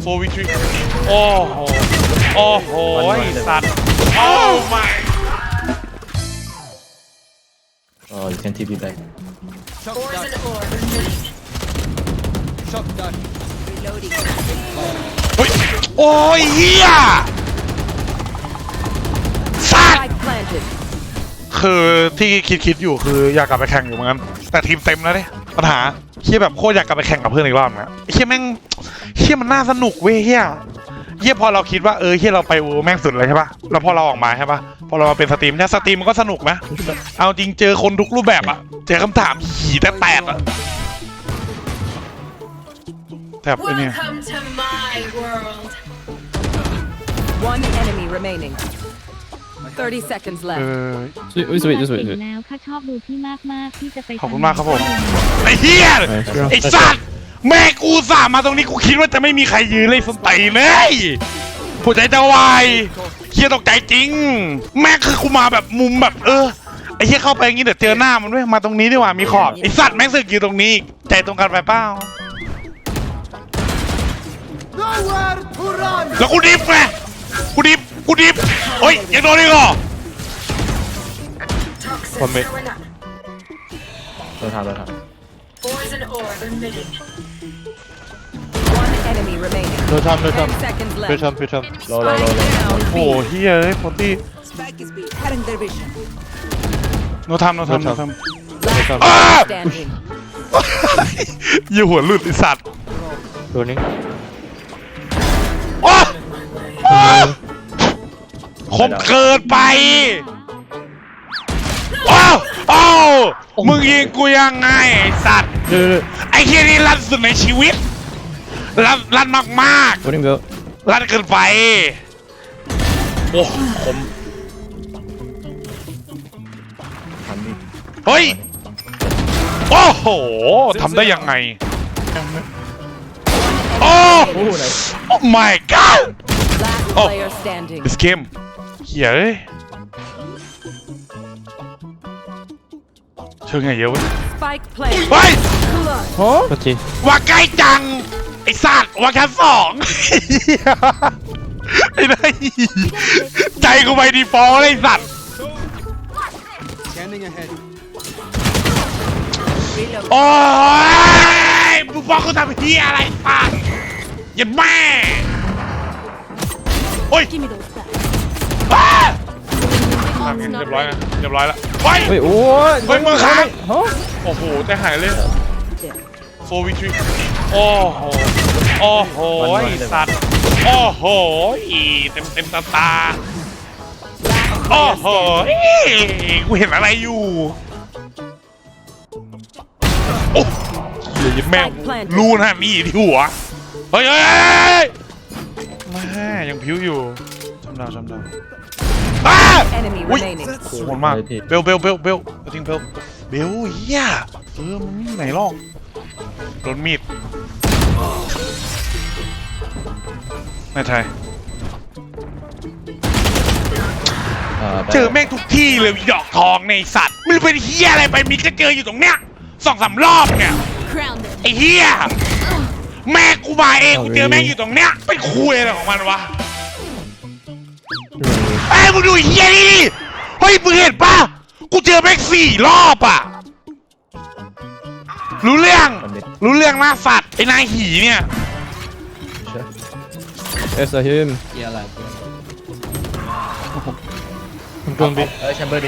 โฟวิทรีโอ้โห โอ้โหไอ้สัตว์ โอ้ my Oh, you can TP back. Ores and ore remaining. Reloading. เฮ้ย โอ้ยเฮียสัตว์ Spike planted. คือที่คิดคิดอยู่คืออยากกลับไปแข่งอยู่เหมือนกันแต่ทีมเต็มแล้วเนี่ยปัญหา เฮียแบบโคตรอยากกลับไปแข่งกับเพื่อนอีกรอบนะเฮียแม่งเฮียมันน่าสนุกเว้ยเฮียเฮียพอเราคิดว่าเออเฮียเราไปอูแม่งสุดเลยใช่ปะแล้วพอเราออกมาใช่ปะพอเรามาเป็นสตรีมเนี่ยสตรีมมันก็สนุกนะ เอาจริงเจอคนทุกรูปแบบอะเจอคำถามหีแต่แตกอะแถบไอ้เนี่ย Welcome to my world. One enemy remaining. 30 seconds เอ left. อ Sweet, wait, wait, just wait. เก่ wait. งแล้วข้าชอบดูพี่มากมากๆพี่จะไปขอบคุณมากครับผม ไอ้เฮีย Nice. ไอ้สัตว์แม่กูสามาตรงนี้กูคิดว่าจะไม่มีใครยืนเลยสนตีนเลยหัวใจจะวายเฮียตกใจจริง แม่คือกูมาแบบมุมแบบเออไอ้เฮียเข้าไปอย่างงี้เดี๋ยวเจอหน้ามันด้วยมาตรงนี้ดีกว่ามีขอบไอ้สัตว์แม่งสึกอยู่ตรงนี้อีกใจตรงกันไปเปล่าแล้วกูดิฟไงกูดิฟกูดิฟเฮ้ยยังโดนอีกเหรอ Toxins One minute. going up. Don't have, don't have. Ores and ore remaining. One enemy remaining. No time, no 10 time. seconds left. Put time, put time. Low, low, low, low. Down โอ้ B. เฮียเอ้ยโฟตี้ Spike is B. Cutting their vision. โนทำโนทำโนทำ Last Ah! player standing. ยี่หัวหลุดไอสัตว์ Running. โอ้โอ้คมเกินไปโอ้โอ้ มึงยิงกูยังไงไอสัตว์ No, no, no. ไอ้เฮียนี่ลั่นสุดในชีวิตลั่นลั่นมากมาก Let him go. ๆลั่นเกินไป โอ้ผม On me. เฮ้ย โอ้โห ทำได้ยังไง โอ้ Oh, nice. Oh my god Last Oh. player standing. this game เฮีย เอ้ยเชิงไงเยอะเว้ย Spike planted. เฮ้ย Okay. ว่าใกล้จัง ไอสัตว์ว่าแค่สองไอ้ได้ใจกูไปดีฟอลต์เลยไอ้สัตว์ Reload. โอ้ยมึงบอกกูทำเฮียอะไรสัตว์ยันแม่โอ้ย Give me those back อ้าเรียบร้อยนะเรียบร้อยแล้ว เฮ้ย Wait, what? เฮ้ยมือค้าง Huh? โอ้โหใจหายเลยโฟวิทรีโอ้โหโอ้โหไอ้สัตว์โอ้โหเต็มเต็มตาตาโอ้โหกูเห็นอะไรอยู่โอ้เดี๋ยวแม่งรู้นะนี่ที่หัวเฮ้ยเฮ้ยเฮ้ยแม่ยังพิ้วอยู่จำดาวจำดาว อ้า Enemy อุ้ย remaining. โหดมากเบลเบลเบลเบลจริงเบลเบลเฮียเออมันไม่มีไหนหรอกโดนมีดไม่ใช่ Uh, เจอ back. แม่งทุกที่เลยอีดอกทองในยไอ้สัตว์ไม่รู้เป็นเฮียอะไรไปมีก็เจออยู่ตรงเนี้ยสองสามรอบเนี่ย grounded ไอ้เฮียแม่กูมาเองกูเจอแม่งอยู่ตรงเนี้ยไปคุยอะไรของมันวะ ไอ้ยมึงดูไอ้เฮียนี่ดิเฮ้ยมึงเห็นปะกูเจอแม่งสี่รอบอะ รู้เรื่อง รู้เรื่องหน้าสัตว์ไอ้นายหีเนี่ย Yes, I hear him. I'm going B. Uh, chamber D.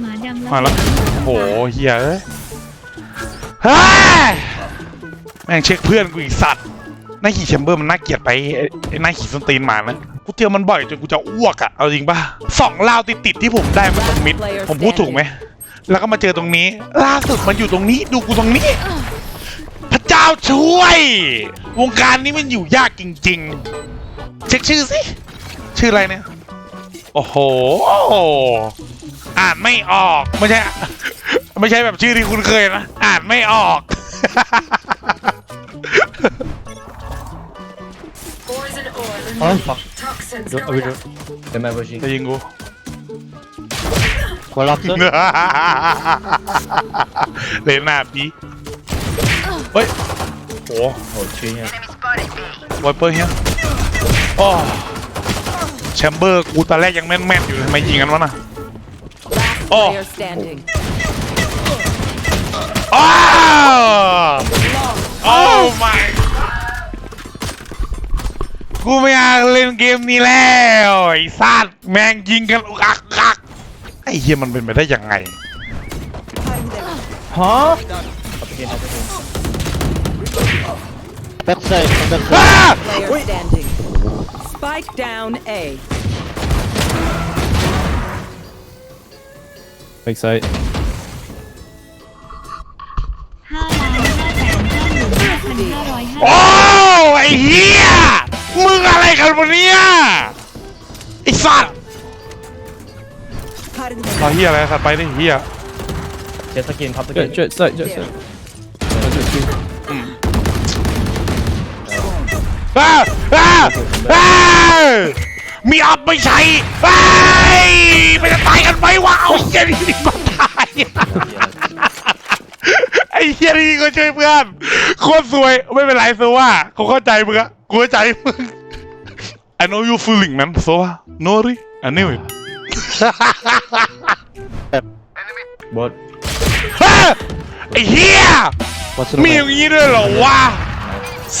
หมาดำแล้วมาแล้วโอ้โหเฮียเอ้ยเฮ้ยแม่งเช็คเพื่อนกูอีกสัตว์ นายหีแชมเบอร์มันน่าเกลียดไปไอ้ไอ้นายหีส้นตีนหมานะกูเจอมันบ่อยจนกูจะอ้วกอะเอาจริงป่ะสองลาวติดๆที่ผมได้มาตรงมิดผมพูดถูกไหมแล้วก็มาเจอตรงนี้ ล่าสุดมันอยู่ตรงนี้ดูกูตรงนี้ พระเจ้าช่วย วงการนี้มันอยู่ยากจริง ๆ เช็คชื่อสิชื่ออะไรเนี่ยโอ้โห อ่านไม่ออกไม่ใช่ ไม่ใช่แบบชื่อที่คุณเคยนะ อ่านไม่ออก Ores and ore Oh, remaining. fuck. Toxins Don't, going we up. don't. Then my pushing. จะยิงกู Well, after. เลน่าปีเฮ้ยโอ้โอ้ชี้เนี่ยไวเปอร์เฮียโอ้แชมเบอร์กูตอนแรกยังแม่นๆอยู่ทำไมยิงกันวะน่ะ Last Oh. player standing. อ้าวโอ้ my กูไม่อยากเล่นเกมนี้แล้วไอ้สัตว์แม่งยิงกันอุกอักอุกอักไอ้เฮียมันเป็นไปได้ยังไงฮะเอาไปกินเอาไปกินแบ็กไซด์แบ็กไซอ้าด์ Player standing. Spike down A. Big side ห้าล้านห้าแสนห้าหมื่นห้าพันห้าร้อยห้า โอ้ไอ้เฮียมึงอะไร กันวะเนี่ยไอ้สัตว์มาเฮียอะไรสัตว์ไปดิเฮียเจ็ตสกินท็อปสกิน Jet jet side jet side Jet two อ้าอ้าอ้ามีอัพไม่ใช่ไอ้ยมันจะตายกันไหมวะเอาเฮียนี่ดีกว่าตายไอ้เฮียนี่ก็ช่วยเพื่อนโคตรสวยไม่เป็นไรโซว่าเขาเข้าใจมึงอะกูเข้าใจมึง I know you feeling man โซว่า no r y I knew it บดเฮ้ยไอ้เฮีย What's มีอย่างนี้ด้วยเหรอวะ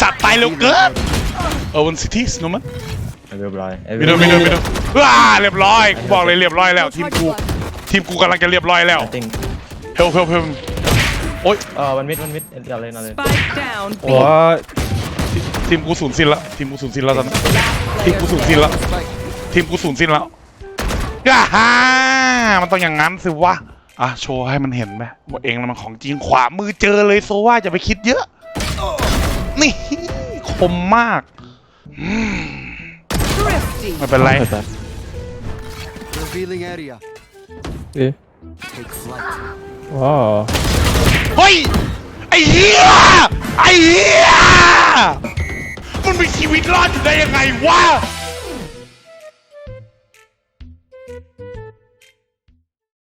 สัตว์ตายเร็วเกินเออวันซิตี้สโนมันเรียบร้อยมีโดนมีโดนมีโดนว้าเรียบร้อยกูบอกเลยเรียบร้อยแล้วทีมกูทีมกูกำลังจะเรียบร้อยแล้วติงเฮลเฮลเฮลโอ๊ยเออวันมิดวันมิดเอาเลยเอาเลย Spike down B. What ทีมกูสูญสิ้นละทีมกูสูญสิ้นแล้วตอนนี้ทีมกูสูญสิ้นแล้วทีมกูสูญสิ้นแล้วย่าฮ่ามันต้องอย่างนั้นสิวะอะโชว์ให้มันเห็นไหมว่าเองน่ะมันของจริงขวามือเจอเลยโซว่าจะไปคิดเยอะ นี่คมมาก Thrifty. ไม่เป็นไร Like that Revealing area. Yeah Take flight. Wow เฮ้ยไอ้เหี้ยไอ้เหี้ย มันมีชีวิตรอดอยู่ได้ยังไงวะ